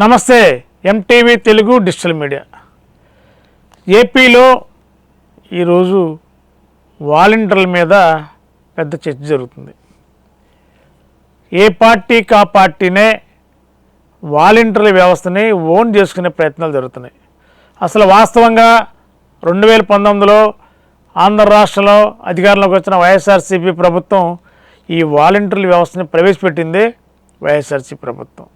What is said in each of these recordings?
నమస్తే MTV Telugu digital media. ఏపీలో ఈరోజు వాలంటీర్ల మీద పెద్ద చర్చ జరుగుతుంది. ఏ పార్టీకి ఆ పార్టీనే వాలంటీర్ల వ్యవస్థని ఓన్ చేసుకునే ప్రయత్నాలు జరుగుతున్నాయి. అసలు వాస్తవంగా రెండు వేల పంతొమ్మిదిలో ఆంధ్ర రాష్ట్రంలో అధికారంలోకి వచ్చిన వైఎస్ఆర్సీపీ ప్రభుత్వం ఈ వాలంటీర్ల వ్యవస్థని ప్రవేశపెట్టింది వైఎస్ఆర్సీ ప్రభుత్వం.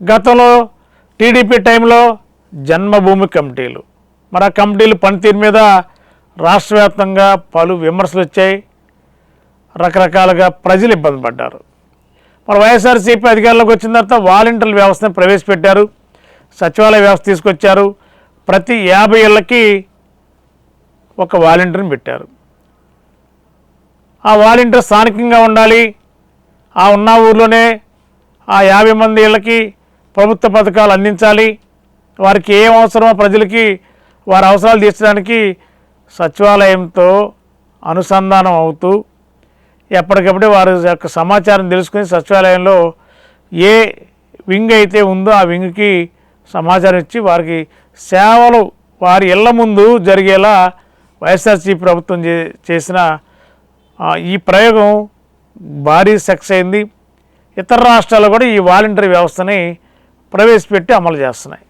గతంలో టీడీపీ టైంలో జన్మభూమి కమిటీలు. మరి ఆ కమిటీలు పనితీరు మీద రాష్ట్ర వ్యాప్తంగా పలు విమర్శలు వచ్చాయి. రకరకాలుగా ప్రజలు ఇబ్బంది పడ్డారు. మరి వైఎస్ఆర్సీపీ అధికారంలోకి వచ్చిన తర్వాత వాలంటీర్ల వ్యవస్థను ప్రవేశపెట్టారు. సచివాలయ వ్యవస్థ తీసుకొచ్చారు. ప్రతి యాభై ఏళ్ళకి ఒక వాలంటీర్ని పెట్టారు. ఆ వాలంటీర్ స్థానికంగా ఉండాలి. ఆ ఉన్న ఊర్లోనే ఆ యాభై మంది ఇళ్ళకి ప్రభుత్వ పథకాలు అందించాలి. వారికి ఏం అవసరమో ప్రజలకి వారి అవసరాలు తీర్చడానికి సచివాలయంతో అనుసంధానం అవుతూ ఎప్పటికప్పుడే వారి యొక్క సమాచారం తెలుసుకుని సచివాలయంలో ఏ వింగ్ అయితే ఉందో ఆ వింగ్కి సమాచారం ఇచ్చి వారికి సేవలు వారి ఇళ్ళ ముందు జరిగేలా వైఎస్ఆర్సీ ప్రభుత్వం చే చేసిన ఈ ప్రయోగం భారీ సక్సెస్ అయింది. ఇతర రాష్ట్రాల్లో కూడా ఈ వాలంటరీ వ్యవస్థని ప్రవేశపెట్టి అమలు చేస్తున్నాయి.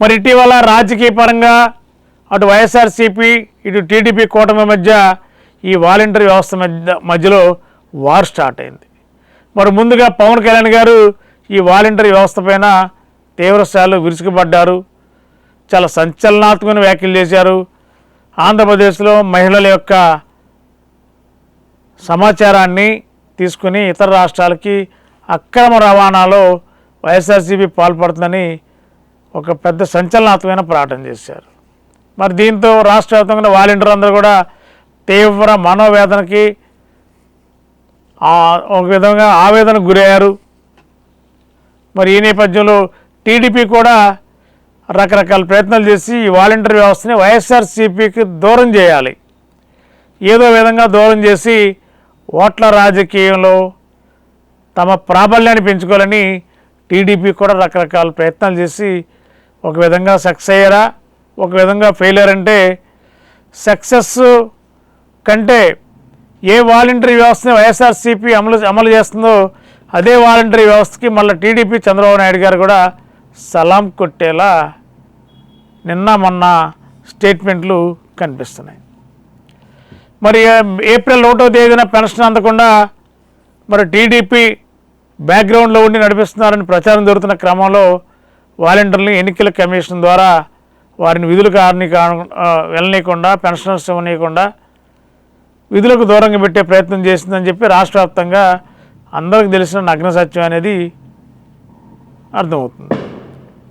మరి ఇటీవల రాజకీయ పరంగా అటు వైఎస్ఆర్సీపీ ఇటు టీడీపీ కూటమి మధ్య ఈ వాలంటరీ వ్యవస్థ మధ్య మధ్యలో వార్ స్టార్ట్ అయింది. మరి ముందుగా పవన్ కళ్యాణ్ గారు ఈ వాలంటరీ వ్యవస్థ పైన తీవ్రస్థాయిలో విరుచుకుపడ్డారు. చాలా సంచలనాత్మకమైన వ్యాఖ్యలు చేశారు. ఆంధ్రప్రదేశ్లో మహిళల యొక్క సమాచారాన్ని తీసుకుని ఇతర రాష్ట్రాలకి అక్రమ రవాణాలో వైఎస్ఆర్సీపీ పాల్పడుతుందని ఒక పెద్ద సంచలనాత్మకమైన ప్రకటన చేశారు. మరి దీంతో రాష్ట్ర వ్యాప్తంగా వాలంటీర్ అందరూ కూడా తీవ్ర మనోవేదనకి ఒక విధంగా ఆవేదనకు గురయ్యారు. మరి ఈ నేపథ్యంలో టీడీపీ కూడా రకరకాల ప్రయత్నాలు చేసి ఈ వాలంటీర్ వ్యవస్థని వైఎస్ఆర్సీపీకి దూరం చేయాలి. ఏదో విధంగా దూరం చేసి ఓట్ల రాజకీయంలో తమ ప్రాబల్యాన్ని పెంచుకోవాలని టీడీపీ కూడా రకరకాల ప్రయత్నాలు చేసి ఒక విధంగా సక్సెస్ అయ్యారా? ఒక విధంగా ఫెయిలియర్ అంటే సక్సెస్ కంటే ఏ వాలంటరీ వ్యవస్థని వైఎస్ఆర్సీపీ అమలు అమలు చేస్తుందో అదే వాలంటరీ వ్యవస్థకి మళ్ళీ టీడీపీ చంద్రబాబు నాయుడు గారు కూడా సలాం కొట్టేలా నిన్న మొన్న స్టేట్మెంట్లు కనిపిస్తున్నాయి. మరి ఏప్రిల్ ఒకటో తేదీన పెన్షన్ అందకుండా మరి టీడీపీ బ్యాక్గ్రౌండ్లో ఉండి నడిపిస్తున్నారని ప్రచారం జరుగుతున్న క్రమంలో వాలంటీర్లు ఎన్నికల కమిషన్ ద్వారా వారిని విధులు కారని వెళ్ళనీయకుండా పెన్షనర్స్ ఇవ్వనీయకుండా విధులకు దూరంగా పెట్టే ప్రయత్నం చేసిందని చెప్పి రాష్ట్ర వ్యాప్తంగా అందరికి తెలిసిన నగ్న సత్యం అనేది అర్థమవుతుంది.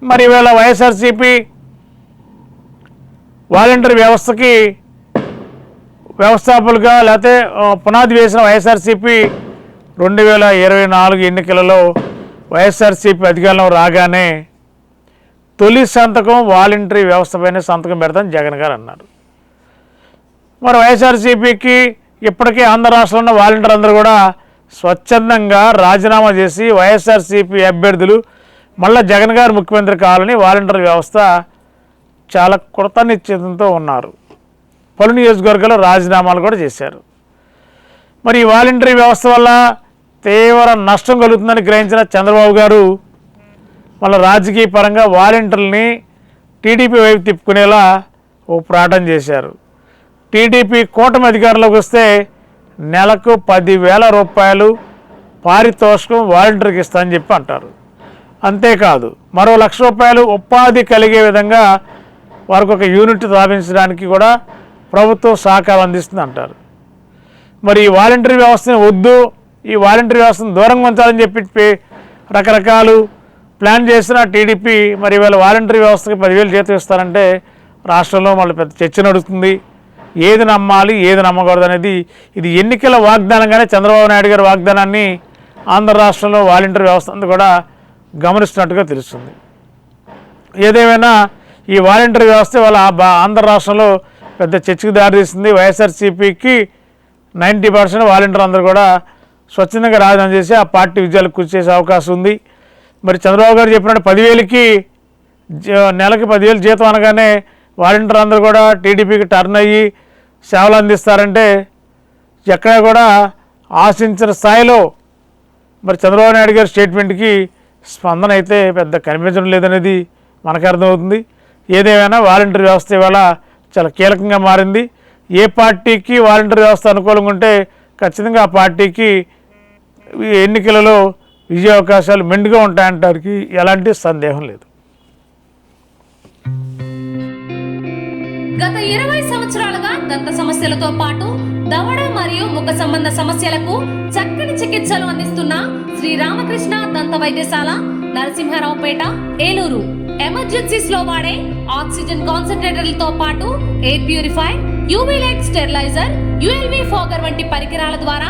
మరి ఈవేళ వైఎస్ఆర్సీపీ వాలంటీర్ వ్యవస్థకి వ్యవస్థాపకులుగా లేకపోతే పునాది వేసిన వైఎస్ఆర్సీపీ రెండు వేల ఇరవై నాలుగు ఎన్నికలలో వైఎస్ఆర్సీపీ అధికారంలో రాగానే తొలి సంతకం వాలంటరీ వ్యవస్థపైన సంతకం పెడతాను జగన్ గారు అన్నారు. మరి వైఎస్ఆర్సీపీకి ఇప్పటికే ఆంధ్ర రాష్ట్రంలో ఉన్న వాలంటీర్ అందరూ కూడా స్వచ్ఛందంగా రాజీనామా చేసి వైఎస్ఆర్సీపీ అభ్యర్థులు మళ్ళీ జగన్ గారు ముఖ్యమంత్రి కావాలని వాలంటీర్ వ్యవస్థ చాలా కృత నిశ్చితంతో ఉన్నారు. పలు నియోజకవర్గాల్లో రాజీనామాలు కూడా చేశారు. మరి ఈ వాలంటరీ వ్యవస్థ వల్ల తీవ్ర నష్టం కలుగుతుందని గ్రహించిన చంద్రబాబు గారు మళ్ళీ రాజకీయ పరంగా వాలంటీర్ని టీడీపీ వైపు తిప్పుకునేలా ఓ ప్రాటం చేశారు. టీడీపీ కూటమి అధికారంలోకి వస్తే నెలకు పదివేల రూపాయలు పారితోషికం వాలంటీర్కి ఇస్తానని చెప్పి అంటారు. అంతేకాదు మరో లక్ష రూపాయలు ఉపాధి కలిగే విధంగా వారికి ఒక యూనిట్ స్థాపించడానికి కూడా ప్రభుత్వం సహకారం అందిస్తుంది అంటారు మరి ఈ వాలంటరీ వ్యవస్థని వద్దు ఈ వాలంటరీ వ్యవస్థను దూరంగా ఉంచాలని చెప్పి రకరకాలు ప్లాన్ చేసిన టీడీపీ మరి ఇవాళ వాలంటరీ వ్యవస్థకి పదివేలు చేతి ఇస్తారంటే రాష్ట్రంలో మళ్ళీ పెద్ద చర్చ నడుస్తుంది. ఏది నమ్మాలి ఏది నమ్మకూడదు అనేది ఇది ఎన్నికల వాగ్దానంగానే చంద్రబాబు నాయుడు గారి వాగ్దానాన్ని ఆంధ్ర రాష్ట్రంలో వాలంటరీ వ్యవస్థ అంతా కూడా గమనిస్తున్నట్టుగా తెలుస్తుంది. ఏదేమైనా ఈ వాలంటరీ వ్యవస్థ వాళ్ళ ఆంధ్ర రాష్ట్రంలో పెద్ద చర్చకు దారితీస్తుంది వైఎస్ఆర్సీపీకి నైంటీ పర్సెంట్ వాలంటీర్ అందరూ కూడా స్వచ్ఛందంగా రాజీనామా చేసి ఆ పార్టీ విజయాలకు కృషి చేసే అవకాశం ఉంది. మరి చంద్రబాబు గారు చెప్పినట్టు పదివేలకి నెలకి పదివేలు జీతం అనగానే వాలంటీర్ అందరూ కూడా టీడీపీకి టర్న్ అయ్యి సేవలు అందిస్తారంటే ఎక్కడ కూడా ఆశించిన స్థాయిలో మరి చంద్రబాబు నాయుడు గారి స్టేట్మెంట్కి స్పందన అయితే పెద్ద కనిపించడం లేదనేది మనకు అర్థమవుతుంది. ఏదేమైనా వాలంటీర్ వ్యవస్థ ఇవాళ చాలా కీలకంగా మారింది. ఏ పార్టీకి వాలంటీర్ వ్యవస్థ అనుకూలంగా ఉంటే ఖచ్చితంగా ఆ పార్టీకి ఎన్నికలలో విజయ అవకాశాలు మెండుగా ఉంటాయంటానికి ఎలాంటి సందేహం లేదు. గత ఇరవై సంవత్సరాలుగా దంత సమస్యలతో పాటు దవడ మరియు ముఖ సంబంధ సమస్యలకు చక్కని చికిత్సలు అందిస్తున్న శ్రీ రామకృష్ణ దంత వైద్యశాల నరసింహారావుపేట ఏలూరు. ఎమర్జెన్సీస్లో వాడే ఆక్సిజన్ కాన్సన్ట్రేటర్లతో పాటు air purify UV light steriliser ULV fogger వంటి పరికరాల ద్వారా